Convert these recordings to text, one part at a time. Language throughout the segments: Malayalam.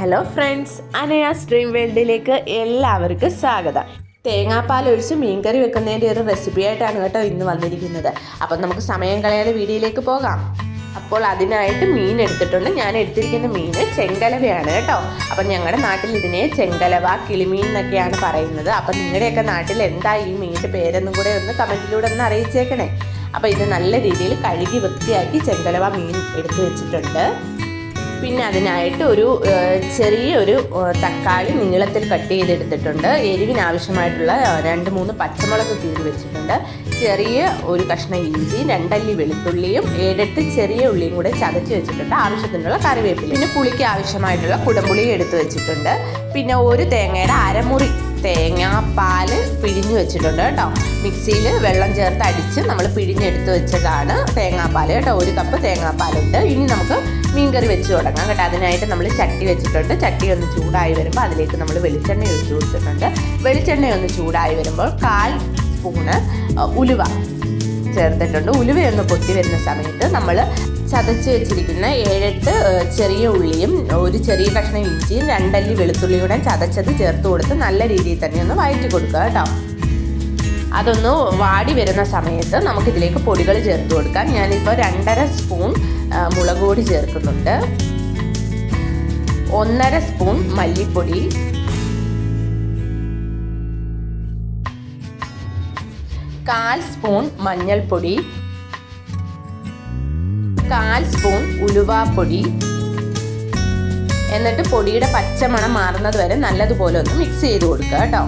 ഹലോ ഫ്രണ്ട്സ് അനയ സ്ട്രീം വേൾഡിലേക്ക് എല്ലാവർക്കും സ്വാഗതം. തേങ്ങാപ്പാൽ ഒഴിച്ച് മീൻകറി വെക്കുന്നതിന്റെ ഒരു റെസിപ്പി ആയിട്ടാണ് കേട്ടോ ഇന്ന് വന്നിരിക്കുന്നത്. അപ്പം നമുക്ക് സമയം കളയാതെ വീഡിയോയിലേക്ക് പോകാം. അപ്പോൾ അതിനായിട്ട് മീൻ എടുത്തിട്ടുണ്ട്. ഞാൻ എടുത്തിരിക്കുന്ന മീൻ ചെങ്കലവയാണ് കേട്ടോ. അപ്പം ഞങ്ങളുടെ നാട്ടിൽ ഇതിനെ ചെങ്കലവ കിളിമീൻ എന്നൊക്കെയാണ് പറയുന്നത്. അപ്പം നിങ്ങളുടെയൊക്കെ നാട്ടിൽ എന്താ ഈ മീനിന്റെ പേരെന്നും കൂടെ ഒന്ന് കമന്റിലൂടെ ഒന്ന് അറിയിച്ചേക്കണേ. അപ്പോൾ ഇത് നല്ല രീതിയിൽ കഴുകി വൃത്തിയാക്കി ചെങ്കലവ മീൻ എടുത്തു വെച്ചിട്ടുണ്ട്. പിന്നെ അതിനായിട്ട് ഒരു ചെറിയൊരു തക്കാളി നീളത്തിൽ കട്ട് ചെയ്തെടുത്തിട്ടുണ്ട്. എരിവിന് ആവശ്യമായിട്ടുള്ള രണ്ട് മൂന്ന് പച്ചമുളക് കീറി വെച്ചിട്ടുണ്ട്. ചെറിയ ഒരു കഷ്ണം ഇഞ്ചി രണ്ടല്ലി വെളുത്തുള്ളിയും ഏഴെട്ട് ചെറിയ ഉള്ളിയും കൂടെ ചതച്ച് വെച്ചിട്ടുണ്ട്. ആവശ്യത്തിനുള്ള കറിവേപ്പില. പിന്നെ പുളിക്ക് ആവശ്യമായിട്ടുള്ള കുടമ്പുളിയും എടുത്ത് വെച്ചിട്ടുണ്ട്. പിന്നെ ഒരു തേങ്ങയുടെ അരമുറി തേങ്ങാപ്പാൽ പിഴിഞ്ഞ് വെച്ചിട്ടുണ്ട് കേട്ടോ. മിക്സിയിൽ വെള്ളം ചേർത്ത് അടിച്ച് നമ്മൾ പിഴിഞ്ഞെടുത്ത് വെച്ചതാണ് തേങ്ങാപ്പാൽ കേട്ടോ. ഒരു കപ്പ് തേങ്ങാപ്പാലുണ്ട്. ഇനി നമുക്ക് മീൻകറി വെച്ച് തുടങ്ങാം കേട്ടോ. അതിനായിട്ട് നമ്മൾ ചട്ടി വെച്ചിട്ടുണ്ട്. ചട്ടി ഒന്ന് ചൂടായി വരുമ്പോൾ അതിലേക്ക് നമ്മൾ വെളിച്ചെണ്ണ ഒഴിച്ചു കൊടുത്തിട്ടുണ്ട്. വെളിച്ചെണ്ണ ഒന്ന് ചൂടായി വരുമ്പോൾ കാൽ സ്പൂണ് ഉലുവ ചേർത്തിട്ടുണ്ട്. ഉലുവയൊന്ന് പൊട്ടി വരുന്ന സമയത്ത് നമ്മൾ ചതച്ച് വെച്ചിരിക്കുന്ന ഏഴെട്ട് ചെറിയ ഉള്ളിയും ഒരു ചെറിയ കഷ്ണം ഇഞ്ചിയും രണ്ടല്ലി വെളുത്തുള്ളിയുടെ ചതച്ചത് ചേർത്ത് കൊടുത്ത് നല്ല രീതിയിൽ തന്നെ ഒന്ന് വഴറ്റി കൊടുക്കുക കേട്ടോ. അതൊന്ന് വാടി വരുന്ന സമയത്ത് നമുക്കിതിലേക്ക് പൊടികൾ ചേർത്ത് കൊടുക്കാം. ഞാനിപ്പോൾ രണ്ടര സ്പൂൺ മുളക് പൊടി ചേർക്കുന്നുണ്ട്. ഒന്നര സ്പൂൺ മല്ലിപ്പൊടി കാൽ സ്പൂൺ മഞ്ഞൾപ്പൊടി. കാൽ സ്പൂൺ ഉലുവാപ്പൊടി. എന്നിട്ട് പൊടിയുടെ പച്ചമണം മാറുന്നത് വരെ നല്ലതുപോലെ ഒന്ന് മിക്സ് ചെയ്ത് കൊടുക്കുക കേട്ടോ.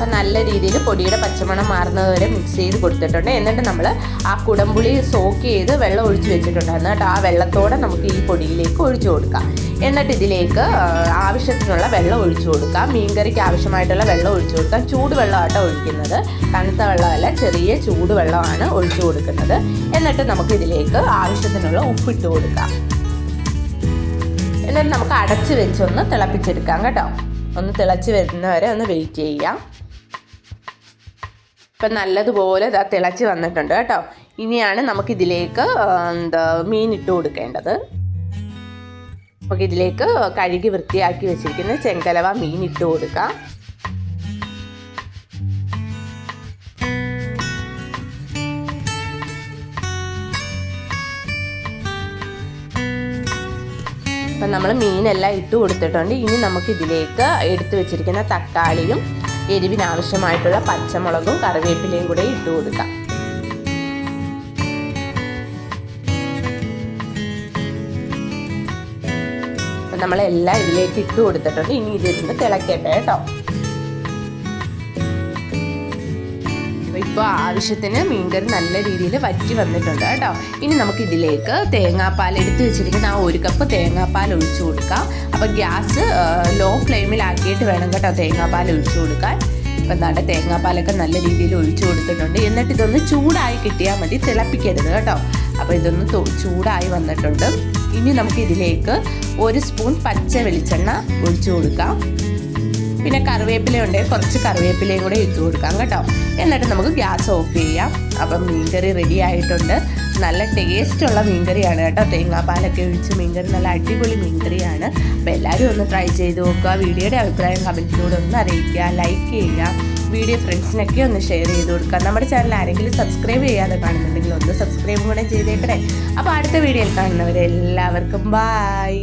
അപ്പം നല്ല രീതിയിൽ പൊടിയുടെ പച്ചമണം മാറുന്നത് വരെ മിക്സ് ചെയ്ത് കൊടുത്തിട്ടുണ്ട്. എന്നിട്ട് നമ്മൾ ആ കുടംപുളി സോക്ക് ചെയ്ത് വെള്ളം ഒഴിച്ച് വെച്ചിട്ടുണ്ടായിരുന്നു കേട്ടോ. ആ വെള്ളത്തോടെ നമുക്ക് ഈ പൊടിയിലേക്ക് ഒഴിച്ചു കൊടുക്കാം. എന്നിട്ട് ഇതിലേക്ക് ആവശ്യത്തിനുള്ള വെള്ളം ഒഴിച്ചു കൊടുക്കാം. മീൻകറിക്ക് ആവശ്യമായിട്ടുള്ള വെള്ളം ഒഴിച്ചു കൊടുക്കാം. ചൂട് വെള്ളമാട്ടോ ഒഴിക്കുന്നത്. തണുത്ത വെള്ളമല്ല ചെറിയ ചൂടുവെള്ളമാണ് ഒഴിച്ചു കൊടുക്കുന്നത്. എന്നിട്ട് നമുക്ക് ഇതിലേക്ക് ആവശ്യത്തിനുള്ള ഉപ്പിട്ട് കൊടുക്കാം. എന്നിട്ട് നമുക്ക് അടച്ച് വെച്ചൊന്ന് തിളപ്പിച്ചെടുക്കാം കേട്ടോ. ഒന്ന് തിളച്ച് വരുന്നവരെ ഒന്ന് വെയിറ്റ് ചെയ്യാം. ഇപ്പം നല്ലതുപോലെ ഇതാ തിളച്ച് വന്നിട്ടുണ്ട് കേട്ടോ. ഇനിയാണ് നമുക്കിതിലേക്ക് എന്താ മീൻ ഇട്ട് കൊടുക്കേണ്ടത്. നമുക്ക് ഇതിലേക്ക് കഴുകി വൃത്തിയാക്കി വെച്ചിരിക്കുന്ന ചെങ്കലവ മീൻ ഇട്ട് കൊടുക്കാം. അപ്പം നമ്മൾ മീനെല്ലാം ഇട്ട് കൊടുത്തിട്ടുണ്ട്. ഇനി നമുക്കിതിലേക്ക് എടുത്തു വെച്ചിരിക്കുന്ന തക്കാളിയും എരിവിന് ആവശ്യമായിട്ടുള്ള പച്ചമുളകും കറിവേപ്പിലയും കൂടെ ഇട്ടു കൊടുക്കാം. നമ്മളെല്ലാം ഇതിലേക്ക് ഇട്ട് കൊടുത്തിട്ടുണ്ട്. ഇനി ഇതിരുന്ന് തിളക്കട്ടെ കേട്ടോ. ഇപ്പോൾ ആവശ്യത്തിന് മീൻകറി നല്ല രീതിയിൽ വറ്റി വന്നിട്ടുണ്ട് കേട്ടോ. ഇനി നമുക്ക് ഇതിലേക്ക് തേങ്ങാപ്പാൽ എടുത്ത് വെച്ചിരിക്കുന്ന ആ ഒരു കപ്പ് തേങ്ങാപ്പാൽ ഒഴിച്ചു കൊടുക്കാം. അപ്പോൾ ഗ്യാസ് ലോ ഫ്ലെയിമിലാക്കിയിട്ട് വേണം കേട്ടോ തേങ്ങാപ്പാൽ ഒഴിച്ചു കൊടുക്കാൻ. ഇപ്പം എന്താണ്ട് തേങ്ങാപ്പാലൊക്കെ നല്ല രീതിയിൽ ഒഴിച്ചു കൊടുത്തിട്ടുണ്ട്. എന്നിട്ട് ഇതൊന്ന് ചൂടായി കിട്ടിയാൽ മതി തിളപ്പിക്കരുത് കേട്ടോ. അപ്പോൾ ഇതൊന്ന് ചൂടായി വന്നിട്ടുണ്ട്. ഇനി നമുക്ക് ഇതിലേക്ക് ഒരു സ്പൂൺ പച്ച വെളിച്ചെണ്ണ ഒഴിച്ചു കൊടുക്കാം. പിന്നെ കറിവേപ്പില ഉണ്ടെങ്കിൽ കുറച്ച് കറിവേപ്പിലയും കൂടെ ഇട്ട് കൊടുക്കാം കേട്ടോ. എന്നിട്ട് നമുക്ക് ഗ്യാസ് ഓഫ് ചെയ്യാം. അപ്പം മീൻകറി റെഡി ആയിട്ടുണ്ട്. നല്ല ടേസ്റ്റുള്ള മീൻകറിയാണ് കേട്ടോ. തേങ്ങാപ്പാലൊക്കെ ഒഴിച്ച് മീൻകറി നല്ല അടിപൊളി മീൻകറിയാണ്. അപ്പോൾ എല്ലാവരും ഒന്ന് ട്രൈ ചെയ്ത് നോക്കുക. വീഡിയോയുടെ അഭിപ്രായം കമന്റിലൂടെ ഒന്ന് അറിയിക്കുക. ലൈക്ക് ചെയ്യുക. വീഡിയോ ഫ്രണ്ട്സിനൊക്കെ ഒന്ന് ഷെയർ ചെയ്ത് കൊടുക്കുക. നമ്മുടെ ചാനൽ ആരെങ്കിലും സബ്സ്ക്രൈബ് ചെയ്യാതെ കാണുന്നുണ്ടെങ്കിൽ ഒന്ന് സബ്സ്ക്രൈബ് കൂടെ ചെയ്തേക്കണേ. അപ്പോൾ അടുത്ത വീഡിയോയിൽ കാണുന്നവരെ എല്ലാവർക്കും ബായ്